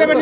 ಕಡೆ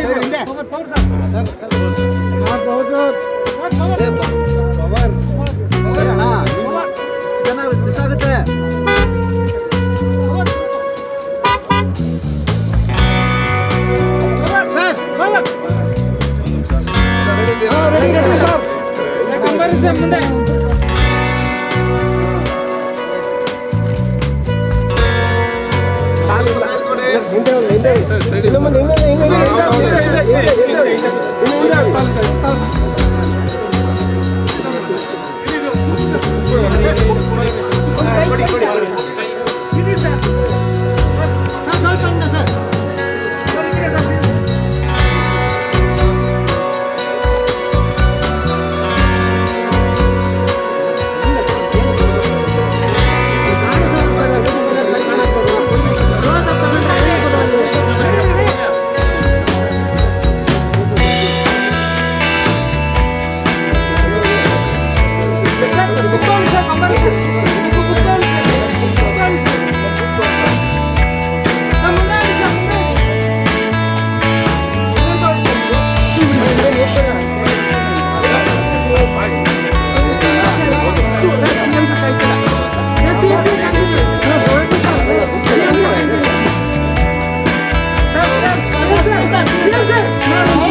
不要走！不！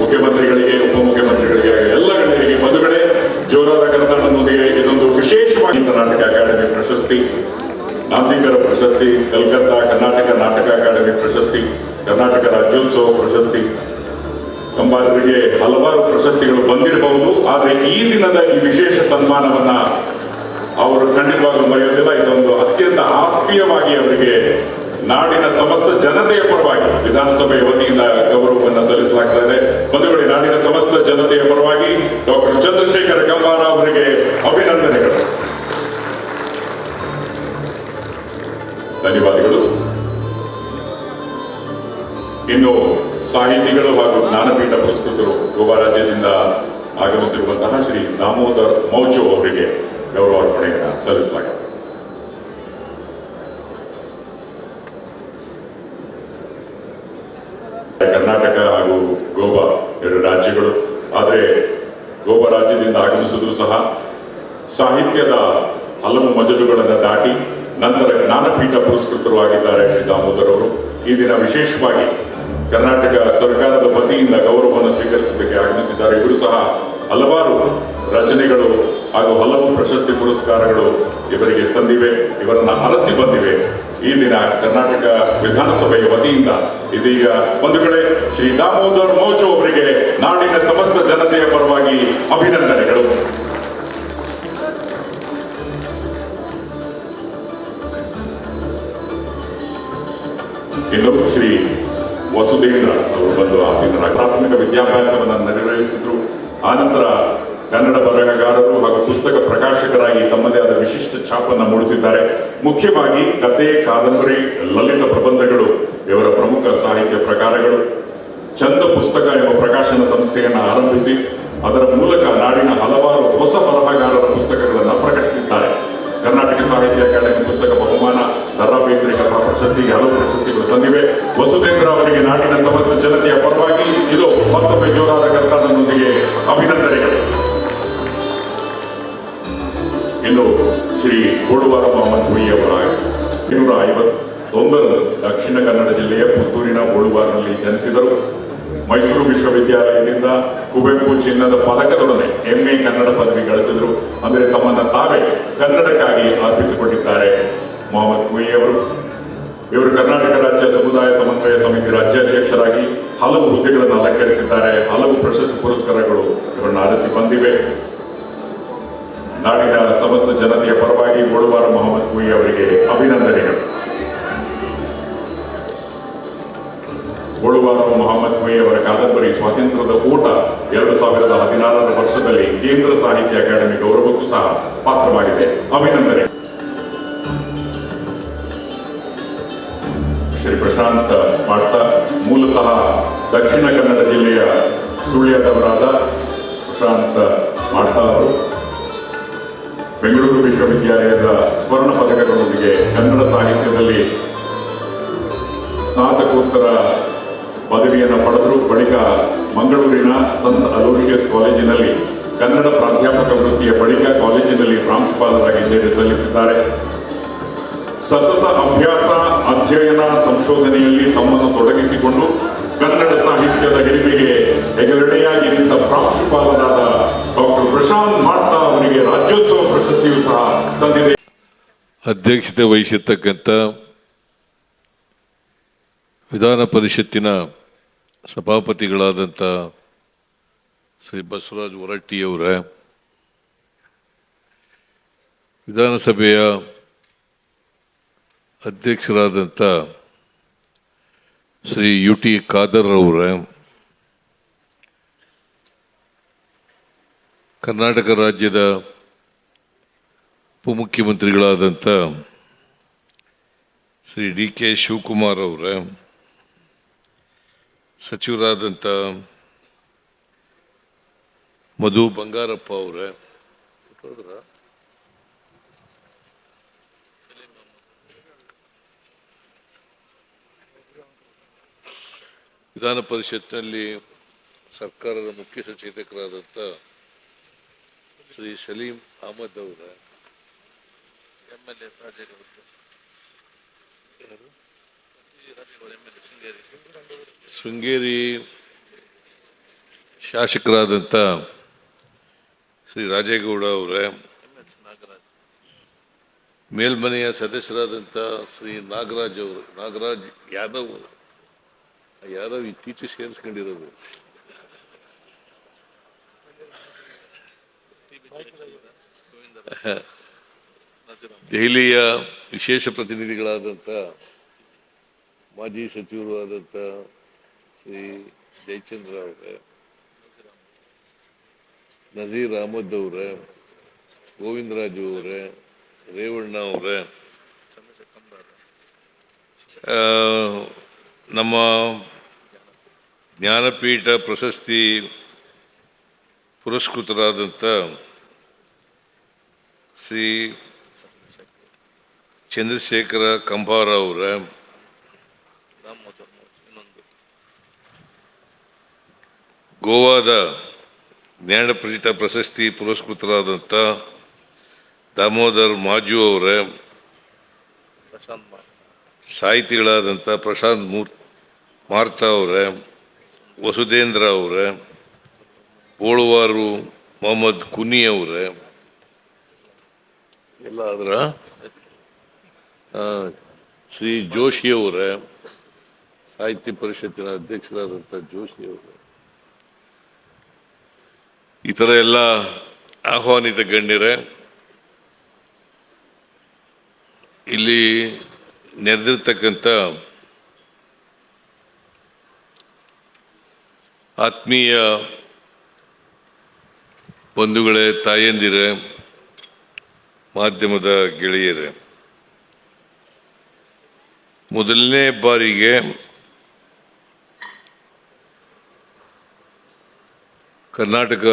ಮುಖ್ಯಮಂತ್ರಿಗಳಿಗೆ, ಉಪಮುಖ್ಯಮಂತ್ರಿಗಳಿಗೆ, ಎಲ್ಲ ಗಣ್ಯರಿಗೆ ಮದುವೆ ಜೋರಾದ ಕನ್ನಡದೊಂದಿಗೆ ಇದೊಂದು ವಿಶೇಷವಾಗಿ ಕರ್ನಾಟಕ ಅಕಾಡೆಮಿ ಪ್ರಶಸ್ತಿ ನಾಂದಿಕರ ಪ್ರಶಸ್ತಿ, ಕಲ್ಕತ್ತಾ ಕರ್ನಾಟಕ ನಾಟಕ ಅಕಾಡೆಮಿ ಪ್ರಶಸ್ತಿ, ಕರ್ನಾಟಕ ರಾಜ್ಯೋತ್ಸವ ಪ್ರಶಸ್ತಿ. ಸಂಬಾರರಿಗೆ ಹಲವಾರು ಪ್ರಶಸ್ತಿಗಳು ಬಂದಿರಬಹುದು, ಆದರೆ ಈ ದಿನದ ಈ ವಿಶೇಷ ಸನ್ಮಾನವನ್ನ ಅವರು ಖಂಡಿತವಾಗ್ಲೂ ಮರೆಯೋದಿಲ್ಲ ಇದೊಂದು ಅತ್ಯಂತ ಆತ್ಮೀಯವಾಗಿ ಅವರಿಗೆ ನಾಡಿನ ಸಮಸ್ತ ಜನತೆಯ ಪರವಾಗಿ ವಿಧಾನಸಭೆಯ ವತಿಯಿಂದ ಗೌರವವನ್ನು ಸಲ್ಲಿಸಲಾಗ್ತಾ ಇದೆ. ನಾಡಿನ ಸಮಸ್ತ ಜನತೆಯ ಪರವಾಗಿ ಡಾಕ್ಟರ್ ಚಂದ್ರಶೇಖರ ಕಂಬಾರ ಅವರಿಗೆ ಅಭಿನಂದನೆಗಳು. ಧನ್ಯವಾದಗಳು. ಇನ್ನು ಸಾಹಿತಿಗಳು ಹಾಗೂ ಜ್ಞಾನಪೀಠ ಪುರಸ್ಕೃತರು ಗೋವಾ ರಾಜ್ಯದಿಂದ ಆಗಮಿಸಿರುವಂತಹ ಶ್ರೀ ದಾಮೋದರ್ ಮೌಚು ಅವರಿಗೆ ಗೌರವಾರ್ಪಣೆಯನ್ನು ಸಲ್ಲಿಸಲಾಗಿದೆ. ಕರ್ನಾಟಕ ಹಾಗೂ ಗೋವಾ ಎರಡು ರಾಜ್ಯಗಳು. ಆದರೆ ಗೋವಾ ರಾಜ್ಯದಿಂದ ಆಗಮಿಸುವುದು ಸಹ ಸಾಹಿತ್ಯದ ಹಲವು ಮಜಲುಗಳನ್ನು ದಾಟಿ ನಂತರ ಜ್ಞಾನಪೀಠ ಪುರಸ್ಕೃತರು ಆಗಿದ್ದಾರೆ ಶ್ರೀ ದಾಮೋದರ್ ಅವರು. ಈ ದಿನ ವಿಶೇಷವಾಗಿ ಕರ್ನಾಟಕ ಸರ್ಕಾರದ ವತಿಯಿಂದ ಗೌರವವನ್ನು ಸ್ವೀಕರಿಸಲಿಕ್ಕೆ ಆಗಮಿಸಿದ್ದಾರೆ. ಇವರು ಸಹ ಹಲವಾರು ರಚನೆಗಳು ಹಾಗೂ ಹಲವು ಪ್ರಶಸ್ತಿ ಪುರಸ್ಕಾರಗಳು ಇವರಿಗೆ ಸಂದಿವೆ, ಇವರನ್ನ ಅರಸಿ ಬಂದಿವೆ. ಈ ದಿನ ಕರ್ನಾಟಕ ವಿಧಾನಸಭೆಯ ವತಿಯಿಂದ ಇದೀಗ ಒಂದು ಕಡೆ ಶ್ರೀ ದಾಮೋದರ್ ಮೋಚು ಅವರಿಗೆ ನಾಡಿನ ಸಮಸ್ತ ಜನತೆಯ ಪರವಾಗಿ ಅಭಿನಂದನೆಗಳು. ಇನ್ನು ಶ್ರೀ ವಸುದೇಂದ್ರ ಅವರು ಬಂದು ಆಸೀನರ ಪ್ರಾಥಮಿಕ ವಿದ್ಯಾಭ್ಯಾಸವನ್ನು ನೆರವೇರಿಸಿದ್ರು. ಆನಂತರ ಕನ್ನಡ ಬರಹಗಾರರು ಹಾಗೂ ಪುಸ್ತಕ ಪ್ರಕಾಶಕರಾಗಿ ತಮ್ಮದೇ ಆದ ವಿಶಿಷ್ಟ ಛಾಪನ್ನು ಮೂಡಿಸಿದ್ದಾರೆ. ಮುಖ್ಯವಾಗಿ ಕತೆ, ಕಾದಂಬರಿ, ಲಲಿತ ಪ್ರಬಂಧಗಳು, ಇವರ ಪ್ರಮುಖ ಸಾಹಿತ್ಯ ಪ್ರಕಾರಗಳು. ಚಂದ ಪುಸ್ತಕ ಎಂಬ ಪ್ರಕಾಶನ ಸಂಸ್ಥೆಯನ್ನು ಆರಂಭಿಸಿ, ಅದರ ಮೂಲಕ ನಾಡಿನ ಹಲವಾರು ಹೊಸ ಬರಹಗಾರರ ಪುಸ್ತಕಗಳನ್ನು ಪ್ರಕಟಿಸಿದ್ದಾರೆ. ಕರ್ನಾಟಕ ಸಾಹಿತ್ಯ ಅಕಾಡೆಮಿ ಪುಸ್ತಕ ಬಹುಮಾನ ದರಾ ಕಥಾ ಪ್ರಶಸ್ತಿಗೆ ಹಲವು ಪ್ರಶಸ್ತಿಗಳು ತಂದಿವೆ. ವಸುದೇಂದ್ರ ಅವರಿಗೆ ನಾಡಿನ ಸಮಸ್ತ ಜನತೆಯ ಪರವಾಗಿ ಇದು ಮತ್ತೊಮ್ಮೆ ಜೋರಾದ ಕರ್ತಾನದೊಂದಿಗೆ ಅಭಿನಂದನೆಗಳು. ಇನ್ನು ಶ್ರೀ ಕೋಡುವಾರ ಮಹಮ್ಮದ್ ಇನ್ನೂರ ಐವತ್ತೊಂದರಂದು ದಕ್ಷಿಣ ಕನ್ನಡ ಜಿಲ್ಲೆಯ ಪುತ್ತೂರಿನ ಗೋಳುವಾರನಲ್ಲಿ ಜನಿಸಿದರು. ಮೈಸೂರು ವಿಶ್ವವಿದ್ಯಾಲಯದಿಂದ ಕುವೆಂಪು ಚಿನ್ನದ ಪದಕದೊಡನೆ ಎಂಎ ಕನ್ನಡ ಪದವಿ ಗಳಿಸಿದರು. ಅಂದರೆ ತಮ್ಮನ್ನ ತಾವೇ ಕನ್ನಡಕ್ಕಾಗಿ ಅರ್ಪಿಸಿಕೊಂಡಿದ್ದಾರೆ ಮೊಹಮ್ಮದ್ ಹುಯಿ ಅವರು. ಇವರು ಕರ್ನಾಟಕ ರಾಜ್ಯ ಸಮುದಾಯ ಸಮನ್ವಯ ಸಮಿತಿ ರಾಜ್ಯಾಧ್ಯಕ್ಷರಾಗಿ ಹಲವು ಹುದ್ದೆಗಳನ್ನು ಅಲಂಕರಿಸಿದ್ದಾರೆ. ಹಲವು ಪ್ರಶಸ್ತಿ ಪುರಸ್ಕಾರಗಳು ಇವರನ್ನು ಆರಿಸಿ ಬಂದಿವೆ. ನಾಡಿನ ಸಮಸ್ತ ಜನತೆಯ ಪರವಾಗಿ ಗೋಳುಬಾರ ಮೊಹಮ್ಮದ್ ಕುಯಿ ಅವರಿಗೆ ಅಭಿನಂದನೆಗಳು. ಗೋಳುಬಾರ ಮೊಹಮ್ಮದ್ ಕುಯಿ ಅವರ ಕಾದಂಬರಿ ಸ್ವಾತಂತ್ರ್ಯದ ಓಟ ಎರಡು ಸಾವಿರದ ಹದಿನಾರರ ವರ್ಷದಲ್ಲಿ ಕೇಂದ್ರ ಸಾಹಿತ್ಯ ಅಕಾಡೆಮಿ ಗೌರವಕ್ಕೂ ಸಹ ಪಾತ್ರವಾಗಿದೆ. ಅಭಿನಂದನೆ. ಶ್ರೀ ಪ್ರಶಾಂತ್ ಪಾಟ್ಟ ಮೂಲತಃ ದಕ್ಷಿಣ ಕನ್ನಡ ಜಿಲ್ಲೆಯ ಸುಳ್ಯದವರಾದ ಪ್ರಶಾಂತ್ ಮಾಡ್ತಾ ಅವರು. ಬೆಂಗಳೂರು ವಿಶ್ವವಿದ್ಯಾಲಯದ ಸ್ವರ್ಣ ಪದಕಗಳೊಂದಿಗೆ ಕನ್ನಡ ಸಾಹಿತ್ಯದಲ್ಲಿ ಸ್ನಾತಕೋತ್ತರ ಪದವಿಯನ್ನು ಪಡೆದರು ಬಳಿಕ ಮಂಗಳೂರಿನ ಸಂತ ಅಲೋರಿಯಸ್ ಕಾಲೇಜಿನಲ್ಲಿ ಕನ್ನಡ ಪ್ರಾಧ್ಯಾಪಕ ವೃತ್ತಿಯ ಬಳಿಕ ಕಾಲೇಜಿನಲ್ಲಿ ಪ್ರಾಂಶುಪಾಲರಾಗಿ ಸೇವೆ ಸಲ್ಲಿಸಿದ್ದಾರೆ. ಸತತ ಅಭ್ಯಾಸ, ಅಧ್ಯಯನ ಸಂಶೋಧನೆಯಲ್ಲಿ ತಮ್ಮನ್ನು ತೊಡಗಿಸಿಕೊಂಡು ಕನ್ನಡ ಸಾಹಿತ್ಯದ ಹಿರಿಮೆಗೆ ಹೆಗಲಡೆಯಾಗಿ ನಿಂತ ಪ್ರಾಂಶುಪಾಲರಾದ ಅಧ್ಯಕ್ಷತೆ ವಹಿಸಿರ್ತಕ್ಕಂಥ ವಿಧಾನ ಪರಿಷತ್ತಿನ ಸಭಾಪತಿಗಳಾದಂಥ ಶ್ರೀ ಬಸವರಾಜ ಹೊರಟ್ಟಿಯವರ ವಿಧಾನಸಭೆಯ ಅಧ್ಯಕ್ಷರಾದಂಥ ಶ್ರೀ ಯು ಟಿ ಖಾದರ್ ಅವರ, ಕರ್ನಾಟಕ ರಾಜ್ಯದ ಉಪಮುಖ್ಯಮಂತ್ರಿಗಳಾದಂಥ ಶ್ರೀ ಡಿ ಕೆ ಶಿವಕುಮಾರ್ ಅವರ, ಸಚಿವರಾದಂಥ ಮಧು ಬಂಗಾರಪ್ಪ ಅವರ, ವಿಧಾನ ಪರಿಷತ್ನಲ್ಲಿ ಸರ್ಕಾರದ ಮುಖ್ಯ ಸಚೇತಕರಾದಂಥ ಶ್ರೀ ಸಲೀಂ ಅಹಮದ್ ಅವರ ಎಂ ಎಲ್ ಎ ಅವರು ಶೃಂಗೇರಿ ಶಾಸಕರಾದಂತ ಶಾಸಕರಾದಂಥ ಶ್ರೀ ರಾಜೇಗೌಡ ಅವರೇ ಮೇಲ್ಮನೆಯ ಸದಸ್ಯರಾದಂಥ ಶ್ರೀ ನಾಗರಾಜ್ ಅವರು ನಾಗರಾಜ್ ಯಾದವ್ ಆ ಯಾದವ್ ಇತ್ತೀಚೆಗೆ ಸೇರಿಸ್ಕೊಂಡಿರೋದು ಟಿ ಬಿ ಜಯಚಂದ್ರ ಗೋವಿಂದ ನಸೀರ್ ಅಹಮದ್ ದೆಹಲಿಯ ವಿಶೇಷ ಪ್ರತಿನಿಧಿಗಳಾದಂಥ ಮಾಜಿ ಸಚಿವರು ಆದಂಥ ಶ್ರೀ ಜಯಚಂದ್ರ ಅವರೇ, ನಜೀರ್ ಅಹಮದ್ ಅವರೇ ಗೋವಿಂದರಾಜು ಅವರೇ, ರೇವಣ್ಣ ಅವರೇ. ನಮ್ಮ ಜ್ಞಾನಪೀಠ ಪ್ರಶಸ್ತಿ ಪುರಸ್ಕೃತರಾದಂಥ ಶ್ರೀ ಚಂದ್ರಶೇಖರ ಕಂಬಾರ ಅವರ. ಗೋವಾದ ಜ್ಞಾನಪೀಠ ಪ್ರಶಸ್ತಿ ಪುರಸ್ಕೃತರಾದಂಥ ದಾಮೋದರ್ ಮಾಜು ಅವರ. ಸಾಹಿತಿಗಳಾದಂಥ ಪ್ರಶಾಂತ್ ಮೂರ್, ಮಾರ್ತಾ ಅವರ ವಸುಧೇಂದ್ರ ಅವರ ಬೋಳುವಾರು ಮೊಹಮ್ಮದ್ ಕುನಿ ಅವರ. ಎಲ್ಲ ಅದರ ಶ್ರೀ ಜೋಶಿಯವರ ಸಾಹಿತ್ಯ ಪರಿಷತ್ತಿನ ಅಧ್ಯಕ್ಷರಾದಂಥ ಜೋಶಿಯವರು ಈ ಥರ ಎಲ್ಲ ಆಹ್ವಾನಿತ ಗಣ್ಯರೇ, ಇಲ್ಲಿ ನೆರೆದಿರ್ತಕ್ಕಂಥ ಆತ್ಮೀಯ ಬಂಧುಗಳೇ, ತಾಯಂದಿರೇ, ಮಾಧ್ಯಮದ ಗೆಳೆಯರೇ ಮೊದಲನೇ ಬಾರಿಗೆ ಕರ್ನಾಟಕ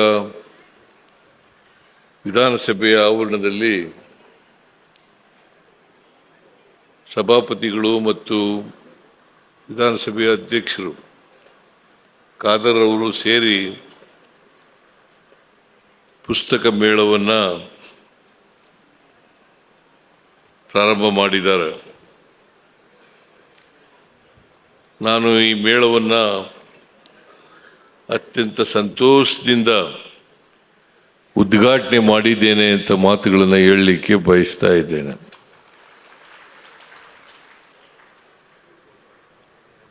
ವಿಧಾನಸಭೆಯ ಆವರಣದಲ್ಲಿ ಸಭಾಪತಿಗಳು ಮತ್ತು ವಿಧಾನಸಭೆಯ ಅಧ್ಯಕ್ಷರು ಖಾದರ್ ಅವರು ಸೇರಿ ಪುಸ್ತಕ ಮೇಳವನ್ನು ಪ್ರಾರಂಭ ಮಾಡಿದ್ದಾರೆ. ನಾನು ಈ ಮೇಳವನ್ನು ಅತ್ಯಂತ ಸಂತೋಷದಿಂದ ಉದ್ಘಾಟನೆ ಮಾಡಿದ್ದೇನೆ ಅಂತ ಮಾತುಗಳನ್ನು ಹೇಳಲಿಕ್ಕೆ ಬಯಸ್ತಾ ಇದ್ದೇನೆ.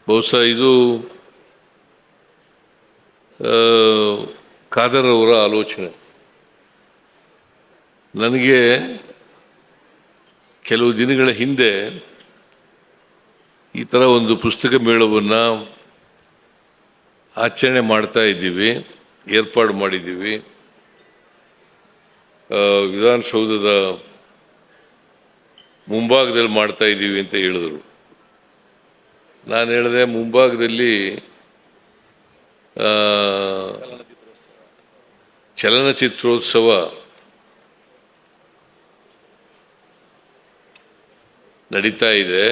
ಬಹುಶಃ ಇದು ಖಾದರ್ ಅವರ ಆಲೋಚನೆ. ನನಗೆ ಕೆಲವು ದಿನಗಳ ಹಿಂದೆ ಈ ಥರ ಒಂದು ಪುಸ್ತಕ ಮೇಳವನ್ನು ಆಚರಣೆ ಮಾಡ್ತಾ ಇದ್ದೀವಿ, ಏರ್ಪಾಡು ಮಾಡಿದ್ದೀವಿ. ವಿಧಾನಸೌಧದ ಮುಂಭಾಗದಲ್ಲಿ ಮಾಡ್ತಾ ಇದ್ದೀವಿ ಅಂತ ಹೇಳಿದರು. ನಾನು ಹೇಳಿದೆ ಮುಂಭಾಗದಲ್ಲಿ ಚಲನಚಿತ್ರೋತ್ಸವ ನಡೀತಾ ಇದೆ.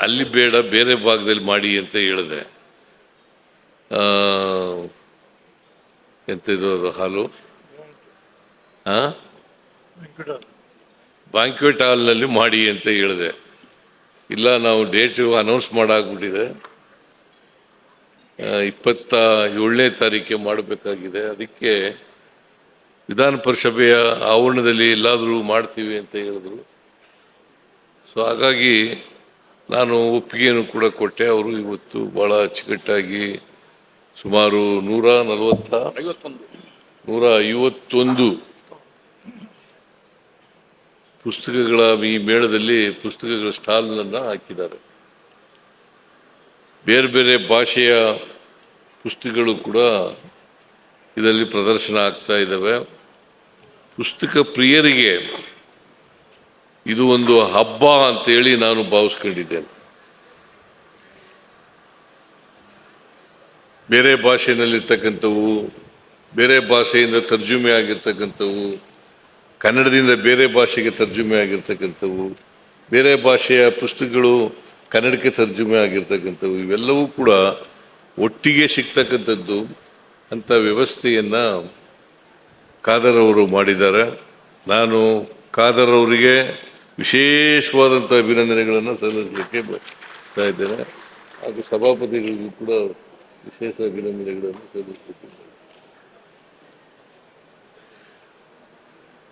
ಅಲ್ಲಿ ಬೇಡ ಬೇರೆ ಭಾಗದಲ್ಲಿ ಮಾಡಿ ಅಂತ ಹೇಳಿದೆ. ಇದು ಅದು ಹಾಲು? ಹಾಂ ಬ್ಯಾಂಕ್ವೆಟ್ ಹಾಲ್ನಲ್ಲಿ ಮಾಡಿ ಅಂತ ಹೇಳಿದೆ. ಇಲ್ಲ ನಾವು ಡೇಟು ಅನೌನ್ಸ್ ಮಾಡಾಗ್ಬಿಟ್ಟಿದೆ. ಆ, ಇಪ್ಪತ್ತ ಏಳನೇ ತಾರೀಕೆ ಮಾಡಬೇಕಾಗಿದೆ. ಅದಕ್ಕೆ ವಿಧಾನ ಪರಿಷಭೆಯ ಆವರಣದಲ್ಲಿ ಎಲ್ಲಾದರೂ ಮಾಡ್ತೀವಿ ಅಂತ ಹೇಳಿದ್ರು. ಸೊ ಹಾಗಾಗಿ ನಾನು ಒಪ್ಪಿಗೆಯನ್ನು ಕೂಡ ಕೊಟ್ಟೆ. ಅವರು ಇವತ್ತು ಭಾಳ ಅಚ್ಚುಕಟ್ಟಾಗಿ ಸುಮಾರು ನೂರ ನಲವತ್ತ ನೂರ ಐವತ್ತೊಂದು ಪುಸ್ತಕಗಳ ಈ ಮೇಳದಲ್ಲಿ ಪುಸ್ತಕಗಳ ಸ್ಟಾಲ್ನನ್ನು ಹಾಕಿದ್ದಾರೆ. ಬೇರೆ ಬೇರೆ ಭಾಷೆಯ ಪುಸ್ತಕಗಳು ಕೂಡ ಇದರಲ್ಲಿ ಪ್ರದರ್ಶನ ಆಗ್ತಾ ಇದ್ದಾವೆ. ಪುಸ್ತಕ ಪ್ರಿಯರಿಗೆ ಇದು ಒಂದು ಹಬ್ಬ ಅಂತೇಳಿ ನಾನು ಭಾವಿಸ್ಕೊಂಡಿದ್ದೇನೆ. ಬೇರೆ ಭಾಷೆಯಲ್ಲಿರ್ತಕ್ಕಂಥವು, ಬೇರೆ ಭಾಷೆಯಿಂದ ತರ್ಜುಮೆ ಆಗಿರ್ತಕ್ಕಂಥವು, ಕನ್ನಡದಿಂದ ಬೇರೆ ಭಾಷೆಗೆ ತರ್ಜುಮೆ ಆಗಿರ್ತಕ್ಕಂಥವು, ಬೇರೆ ಭಾಷೆಯ ಪುಸ್ತಕಗಳು ಕನ್ನಡಕ್ಕೆ ತರ್ಜುಮೆ ಆಗಿರ್ತಕ್ಕಂಥವು, ಇವೆಲ್ಲವೂ ಕೂಡ ಒಟ್ಟಿಗೆ ಸಿಗ್ತಕ್ಕಂಥದ್ದು ಅಂತ ವ್ಯವಸ್ಥೆಯನ್ನು ಖಾದರ್ ಅವರು ಮಾಡಿದ್ದಾರೆ. ನಾನು ಖಾದರ್ ಅವರಿಗೆ ವಿಶೇಷವಾದಂಥ ಅಭಿನಂದನೆಗಳನ್ನು ಸಲ್ಲಿಸಲಿಕ್ಕೆ ಬಯಸ್ತಾ ಇದ್ದೇನೆ. ಹಾಗೂ ಸಭಾಪತಿಗಳಿಗೂ ಕೂಡ ವಿಶೇಷ ಅಭಿನಂದನೆಗಳನ್ನು ಸಲ್ಲಿಸಲಿಕ್ಕೆ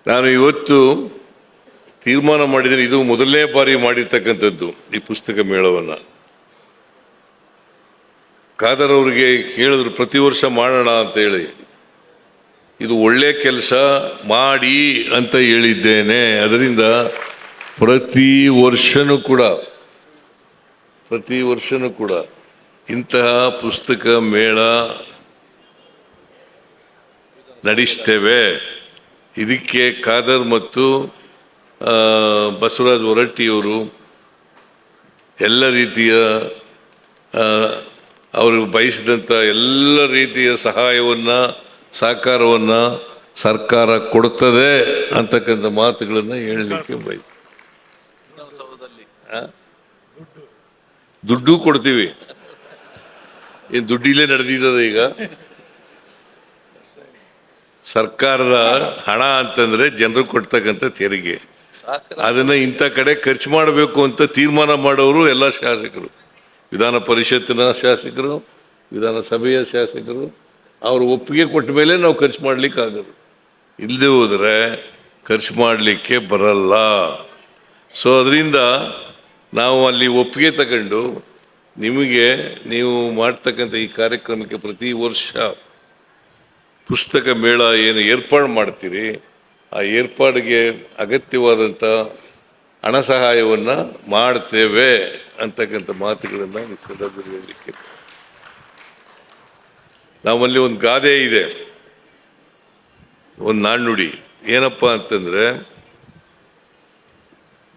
ನಾನು ಇವತ್ತು ತೀರ್ಮಾನ ಮಾಡಿದರೆ ಇದು ಮೊದಲನೇ ಬಾರಿ ಮಾಡಿರ್ತಕ್ಕಂಥದ್ದು ಈ ಪುಸ್ತಕ ಮೇಳವನ್ನು. ಖಾದರ್ ಅವರಿಗೆ ಕೇಳಿದ್ರು ಪ್ರತಿ ವರ್ಷ ಮಾಡೋಣ ಅಂತ ಹೇಳಿ. ಇದು ಒಳ್ಳೆ ಕೆಲಸ, ಮಾಡಿ ಅಂತ ಹೇಳಿದ್ದೇನೆ. ಅದರಿಂದ ಪ್ರತಿ ವರ್ಷನೂ ಕೂಡ, ಪ್ರತಿ ವರ್ಷನೂ ಕೂಡ ಇಂತಹ ಪುಸ್ತಕ ಮೇಳ ನಡೆಸ್ತೇವೆ. ಇದಕ್ಕೆ ಖಾದರ್ ಮತ್ತು ಬಸವರಾಜ್ ಹೊರಟ್ಟಿಯವರು ಎಲ್ಲ ರೀತಿಯ ಅವರು ಬಯಸಿದಂಥ ಎಲ್ಲ ರೀತಿಯ ಸಹಾಯವನ್ನು, ಸಹಕಾರವನ್ನು ಸರ್ಕಾರ ಕೊಡ್ತದೆ ಅಂತಕ್ಕಂಥ ಮಾತುಗಳನ್ನು ಹೇಳಲಿಕ್ಕೆ ಬಯ ವಿಧಾನಸೌಧದಲ್ಲಿ ದುಡ್ಡು ಕೊಡ್ತೀವಿ. ಏನು ದುಡ್ಡಿಲ್ಲೇ ನಡೆದಿದ್ದದ ಈಗ? ಸರ್ಕಾರದ ಹಣ ಅಂತಂದ್ರೆ ಜನರು ಕೊಡ್ತಕ್ಕಂಥ ತೆರಿಗೆ. ಅದನ್ನ ಇಂಥ ಕಡೆ ಖರ್ಚು ಮಾಡಬೇಕು ಅಂತ ತೀರ್ಮಾನ ಮಾಡೋರು ಎಲ್ಲ ಶಾಸಕರು. ವಿಧಾನ ಪರಿಷತ್ತಿನ ಶಾಸಕರು ವಿಧಾನಸಭೆಯ ಶಾಸಕರು ಅವರು ಒಪ್ಪಿಗೆ ಕೊಟ್ಟ ಮೇಲೆ ನಾವು ಖರ್ಚು ಮಾಡ್ಲಿಕ್ಕೆ ಆಗೋದು ಇಲ್ಲದೆ ಹೋದ್ರೆ ಖರ್ಚು ಮಾಡಲಿಕ್ಕೆ ಬರಲ್ಲ. ಸೊ ಅದರಿಂದ ನಾವು ಅಲ್ಲಿ ಒಪ್ಪಿಗೆ ತಗೊಂಡು ನಿಮಗೆ ನೀವು ಮಾಡ್ತಕ್ಕಂಥ ಈ ಕಾರ್ಯಕ್ರಮಕ್ಕೆ ಪ್ರತಿ ವರ್ಷ ಪುಸ್ತಕ ಮೇಳ ಏನು ಏರ್ಪಾಡು ಮಾಡ್ತೀರಿ, ಆ ಏರ್ಪಾಡಿಗೆ ಅಗತ್ಯವಾದಂಥ ಹಣ ಸಹಾಯವನ್ನು ಮಾಡ್ತೇವೆ ಅಂತಕ್ಕಂಥ ಮಾತುಗಳನ್ನು ಈ ಸಂದರ್ಭದಲ್ಲಿ ಹೇಳಲಿಕ್ಕೆ. ನಾವಲ್ಲಿ ಒಂದು ಗಾದೆ ಇದೆ, ಒಂದು ನಾಣ್ಣುಡಿ. ಏನಪ್ಪ ಅಂತಂದ್ರೆ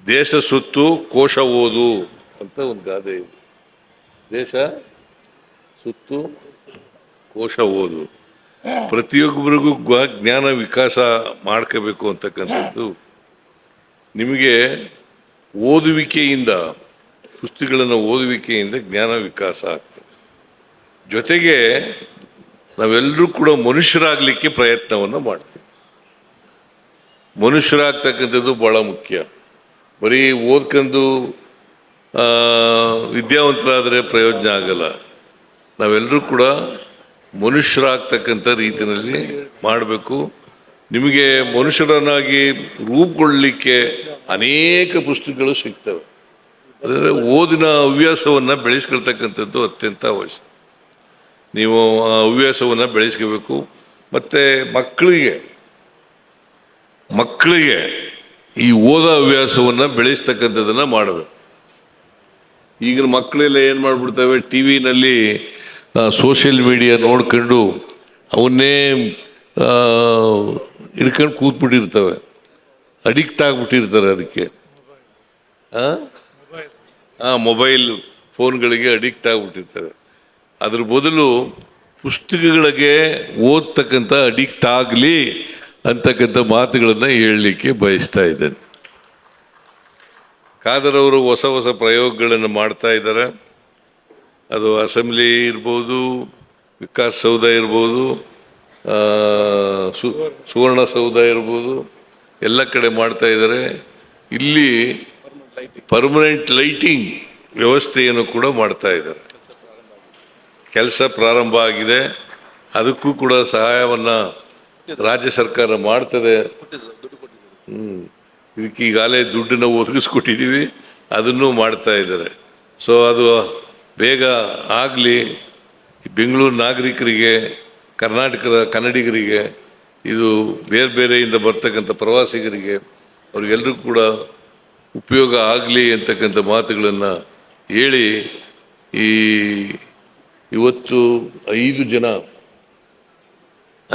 ದೇಶ ಸುತ್ತು ಕೋಶ ಓದು ಅಂತ ಒಂದು ಗಾದೆ ಇದೆ. ದೇಶ ಸುತ್ತು ಕೋಶ ಓದು. ಪ್ರತಿಯೊಬ್ಬರಿಗೂ ಜ್ಞಾನ ವಿಕಾಸ ಮಾಡ್ಕೋಬೇಕು ಅಂತಕ್ಕಂಥದ್ದು ನಿಮಗೆ ಓದುವಿಕೆಯಿಂದ, ಪುಸ್ತಕಗಳನ್ನು ಓದುವಿಕೆಯಿಂದ ಜ್ಞಾನ ವಿಕಾಸ ಆಗ್ತದೆ. ಜೊತೆಗೆ ನಾವೆಲ್ಲರೂ ಕೂಡ ಮನುಷ್ಯರಾಗಲಿಕ್ಕೆ ಪ್ರಯತ್ನವನ್ನು ಮಾಡ್ತೀವಿ. ಮನುಷ್ಯರಾಗ್ತಕ್ಕಂಥದ್ದು ಭಾಳ ಮುಖ್ಯ. ಬರೀ ಓದ್ಕೊಂಡು ವಿದ್ಯಾವಂತರಾದರೆ ಪ್ರಯೋಜನ ಆಗಲ್ಲ. ನಾವೆಲ್ಲರೂ ಕೂಡ ಮನುಷ್ಯರಾಗ್ತಕ್ಕಂಥ ರೀತಿಯಲ್ಲಿ ಮಾಡಬೇಕು. ನಿಮಗೆ ಮನುಷ್ಯರನ್ನಾಗಿ ರೂಪುಗೊಳ್ಳಲಿಕ್ಕೆ ಅನೇಕ ಪುಸ್ತಕಗಳು ಸಿಗ್ತವೆ. ಅದರಿಂದ ಓದಿನ ಹವ್ಯಾಸವನ್ನು ಬೆಳೆಸ್ಕೊಳ್ತಕ್ಕಂಥದ್ದು ಅತ್ಯಂತ ಅವಶ್ಯ. ನೀವು ಆ ಹವ್ಯಾಸವನ್ನು ಬೆಳೆಸ್ಕೋಬೇಕು ಮತ್ತು ಮಕ್ಕಳಿಗೆ ಮಕ್ಕಳಿಗೆ ಈ ಓದೋ ಹವ್ಯಾಸವನ್ನು ಬೆಳೆಸ್ತಕ್ಕಂಥದ್ದನ್ನು ಮಾಡಬೇಕು ಈಗಿನ ಮಕ್ಕಳೆಲ್ಲ ಏನು ಮಾಡಿಬಿಡ್ತವೆ ಟಿ ವಿನಲ್ಲಿ ಸೋಷಿಯಲ್ ಮೀಡಿಯಾ ನೋಡ್ಕೊಂಡು ಅವನ್ನೇ ಹಿಡ್ಕೊಂಡು ಕೂತ್ಬಿಟ್ಟಿರ್ತವೆ. ಅಡಿಕ್ಟ್ ಆಗಿಬಿಟ್ಟಿರ್ತಾರೆ ಅದಕ್ಕೆ. ಹಾಂ ಮೊಬೈಲ್ ಫೋನ್ಗಳಿಗೆ ಅಡಿಕ್ಟ್ ಆಗಿಬಿಟ್ಟಿರ್ತಾರೆ. ಅದ್ರ ಬದಲು ಪುಸ್ತಕಗಳಿಗೆ ಓದ್ತಕ್ಕಂಥ ಅಡಿಕ್ಟ್ ಆಗಲಿ ಅಂತಕ್ಕಂಥ ಮಾತುಗಳನ್ನು ಹೇಳಲಿಕ್ಕೆ ಬಯಸ್ತಾ ಇದ್ದೇನೆ. ಅವರು ಹೊಸ ಹೊಸ ಪ್ರಯೋಗಗಳನ್ನು ಮಾಡ್ತಾ ಇದ್ದಾರೆ. ಅದು ಅಸೆಂಬ್ಲಿ ಇರ್ಬೋದು ವಿಕಾಸಸೌಧ ಇರ್ಬೋದು ಸು ಸುವರ್ಣಸೌಧ ಇರ್ಬೋದು, ಎಲ್ಲ ಕಡೆ ಮಾಡ್ತಾ ಇದ್ದಾರೆ. ಇಲ್ಲಿ ಪರ್ಮನೆಂಟ್ ಲೈಟಿಂಗ್ ವ್ಯವಸ್ಥೆಯನ್ನು ಕೂಡ ಮಾಡ್ತಾ ಇದ್ದಾರೆ. ಕೆಲಸ ಪ್ರಾರಂಭ ಆಗಿದೆ. ಅದಕ್ಕೂ ಕೂಡ ಸಹಾಯವನ್ನು ರಾಜ್ಯ ಸರ್ಕಾರ ಮಾಡ್ತದೆ. ಹ್ಞೂ. ಇದಕ್ಕೆ ಈಗಾಗಲೇ ದುಡ್ಡನ್ನು ಒದಗಿಸ್ಕೊಟ್ಟಿದ್ದೀವಿ. ಅದನ್ನು ಮಾಡ್ತಾ ಇದ್ದಾರೆ. ಸೊ ಅದು ಬೇಗ ಆಗಲಿ ಬೆಂಗಳೂರು ನಾಗರಿಕರಿಗೆ ಕರ್ನಾಟಕದ ಕನ್ನಡಿಗರಿಗೆ ಇದು ಬೇರೆ ಬೇರೆಯಿಂದ ಬರ್ತಕ್ಕಂಥ ಪ್ರವಾಸಿಗರಿಗೆ ಅವ್ರಿಗೆಲ್ಲರೂ ಕೂಡ ಉಪಯೋಗ ಆಗಲಿ ಅಂತಕ್ಕಂಥ ಮಾತುಗಳನ್ನು ಹೇಳಿ ಈ ಇವತ್ತು ಐದು ಜನ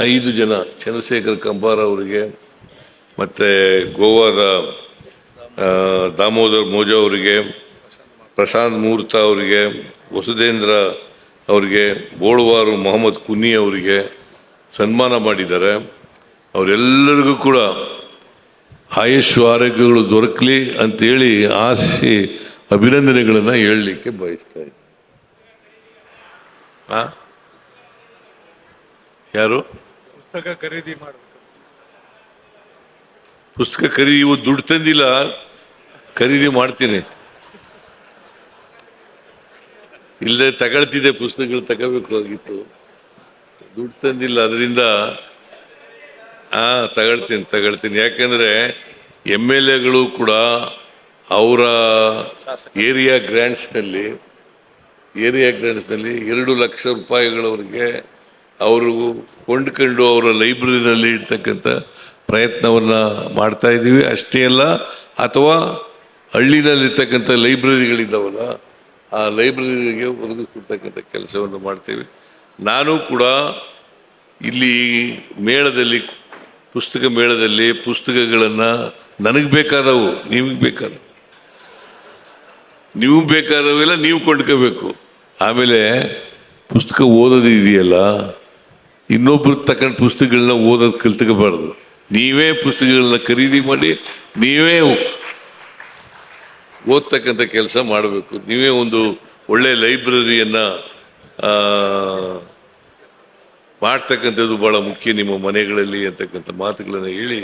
ಐದು ಜನ, ಚಂದ್ರಶೇಖರ್ ಕಂಬಾರ ಅವರಿಗೆ, ಮತ್ತು ಗೋವಾದ ದಾಮೋದರ್ ಮೋಜ ಅವರಿಗೆ, ಪ್ರಶಾಂತ್ ಮುಹೂರ್ತ ಅವರಿಗೆ ವಸುಧೇಂದ್ರ ಅವರಿಗೆ ಬೋಳುವಾರು ಮೊಹಮ್ಮದ್ ಕುನ್ನಿ ಅವರಿಗೆ ಸನ್ಮಾನ ಮಾಡಿದ್ದಾರೆ. ಅವರೆಲ್ಲರಿಗೂ ಕೂಡ ಆಯುಷ್ ಆರೋಗ್ಯಗಳು ದೊರಕಲಿ ಅಂತೇಳಿ ಆಸೆ ಅಭಿನಂದನೆಗಳನ್ನು ಹೇಳಲಿಕ್ಕೆ ಬಯಸ್ತಾ ಇದ್ದೀನಿ? ಯಾರು? ಪುಸ್ತಕ ಖರೀದಿ ಮಾಡಬೇಕು. ಪುಸ್ತಕ ಖರೀದಿ ಇವತ್ತು ದುಡ್ಡು ತಂದಿಲ್ಲ ಖರೀದಿ ಮಾಡ್ತೀನಿ. ಇಲ್ಲದೆ ತಗೊಳ್ತಿದ್ದೆ ಪುಸ್ತಕಗಳು ತಗೋಬೇಕು ಆಗಿತ್ತು. ದುಡ್ಡು ತಂದಿಲ್ಲ ಅದರಿಂದ ಹಾ ತಗೊಳ್ತೀನಿ ತಗೊಳ್ತೀನಿ. ಯಾಕೆಂದ್ರೆ ಎಂ ಎಲ್ ಎಗಳು ಕೂಡ ಅವರ ಏರಿಯಾ ಗ್ರ್ಯಾಂಡ್ಸ್ನಲ್ಲಿ ಏರಿಯಾ ಗ್ರ್ಯಾಂಡ್ಸ್ನಲ್ಲಿ ಎರಡು ಲಕ್ಷ ರೂಪಾಯಿಗಳವರೆಗೆ ಅವರು ಕೊಂಡ್ಕೊಂಡು ಅವರ ಲೈಬ್ರರಿನಲ್ಲಿ ಇಡ್ತಕ್ಕಂಥ ಪ್ರಯತ್ನವನ್ನು ಮಾಡ್ತಾ ಇದ್ದೀವಿ. ಅಷ್ಟೇ ಅಲ್ಲ, ಅಥವಾ ಹಳ್ಳಿನಲ್ಲಿರ್ತಕ್ಕಂಥ ಲೈಬ್ರರಿಗಳಿದ್ದಾವಲ್ಲ, ಆ ಲೈಬ್ರರಿಗೆ ಒದಗಿಸ್ಕೊಡ್ತಕ್ಕಂಥ ಕೆಲಸವನ್ನು ಮಾಡ್ತೇವೆ. ನಾನು ಕೂಡ ಇಲ್ಲಿ ಮೇಳದಲ್ಲಿ, ಪುಸ್ತಕ ಮೇಳದಲ್ಲಿ ಪುಸ್ತಕಗಳನ್ನು ನನಗೆ ಬೇಕಾದವು, ನಿಮಗೆ ಬೇಕಾದವು. ನೀವು ಬೇಕಾದವೆಲ್ಲ ನೀವು ಕೊಂಡ್ಕೋಬೇಕು. ಆಮೇಲೆ ಪುಸ್ತಕ ಓದೋದು ಇದೆಯಲ್ಲ ಇನ್ನೊಬ್ರು ತಗೊಂಡು ಪುಸ್ತಕಗಳನ್ನ ಓದೋದು ಕಲ್ತ್ಕೋಬಾರ್ದು. ನೀವೇ ಪುಸ್ತಕಗಳನ್ನ ಖರೀದಿ ಮಾಡಿ, ನೀವೇ ಓದ್ತಕ್ಕಂಥ ಕೆಲಸ ಮಾಡಬೇಕು. ನೀವೇ ಒಂದು ಒಳ್ಳೆ ಲೈಬ್ರರಿಯನ್ನು ಮಾಡ್ತಕ್ಕಂಥದ್ದು ಭಾಳ ಮುಖ್ಯ ನಿಮ್ಮ ಮನೆಗಳಲ್ಲಿ ಅಂತಕ್ಕಂಥ ಮಾತುಗಳನ್ನು ಹೇಳಿ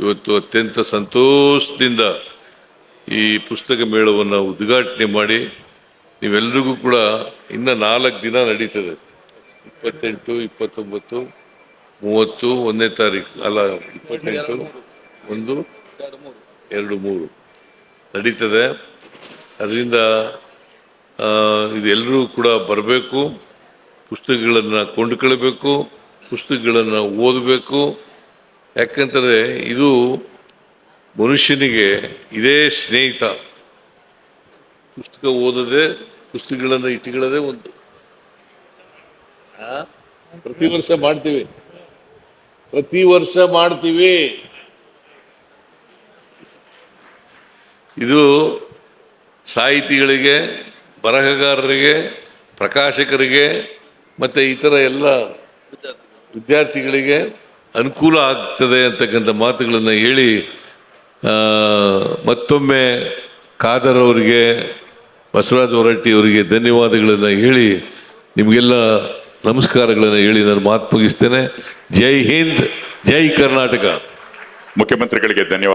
ಇವತ್ತು ಅತ್ಯಂತ ಸಂತೋಷದಿಂದ ಈ ಪುಸ್ತಕ ಮೇಳವನ್ನು ಉದ್ಘಾಟನೆ ಮಾಡಿ ನೀವೆಲ್ರಿಗೂ ಕೂಡ ಇನ್ನೂ ನಾಲ್ಕು ದಿನ ನಡೀತದೆ. ಇಪ್ಪತ್ತೆಂಟು, ಇಪ್ಪತ್ತೊಂಬತ್ತು, ಮೂವತ್ತು, ಒಂದನೇ ತಾರೀಕು ಅಲ್ಲ, ಇಪ್ಪತ್ತೆಂಟು, ಒಂದು, ಎರಡು, ಮೂರು. ನಡೀತದೆ. ಅದರಿಂದ ಇದೆಲ್ಲರೂ ಕೂಡ ಬರಬೇಕು, ಪುಸ್ತಕಗಳನ್ನು ಕೊಂಡುಕೊಳ್ಬೇಕು, ಪುಸ್ತಕಗಳನ್ನು ಓದಬೇಕು. ಯಾಕಂತಂದರೆ, ಇದು ಮನುಷ್ಯನಿಗೆ ಇದೇ ಸ್ನೇಹಿತ. ಪುಸ್ತಕ ಓದದೆ, ಪುಸ್ತಕಗಳನ್ನು ಇಟ್ಟುಕೊಳ್ಳೋದೇ ಒಂದು? ಪ್ರತಿ ವರ್ಷ ಮಾಡ್ತೀವಿ. ಪ್ರತಿ ವರ್ಷ ಮಾಡ್ತೀವಿ. ಇದು ಸಾಹಿತಿಗಳಿಗೆ, ಬರಹಗಾರರಿಗೆ, ಪ್ರಕಾಶಕರಿಗೆ ಮತ್ತು ಇತರ ಎಲ್ಲ ವಿದ್ಯಾರ್ಥಿಗಳಿಗೆ ಅನುಕೂಲ ಆಗ್ತದೆ ಅಂತಕ್ಕಂಥ ಮಾತುಗಳನ್ನು ಹೇಳಿ ಮತ್ತೊಮ್ಮೆ ಖಾದರ್ ಅವರಿಗೆ, ಬಸವರಾಜ್ ಹೊರಟ್ಟಿ ಅವರಿಗೆ ಧನ್ಯವಾದಗಳನ್ನು ಹೇಳಿ ನಿಮಗೆಲ್ಲ ನಮಸ್ಕಾರಗಳನ್ನು ಹೇಳಿ ನಾನು ಮಾತು ಮುಗಿಸ್ತೇನೆ. ಜೈ ಹಿಂದ್ ಜೈ ಕರ್ನಾಟಕ. ಮುಖ್ಯಮಂತ್ರಿಗಳಿಗೆ ಧನ್ಯವಾದ.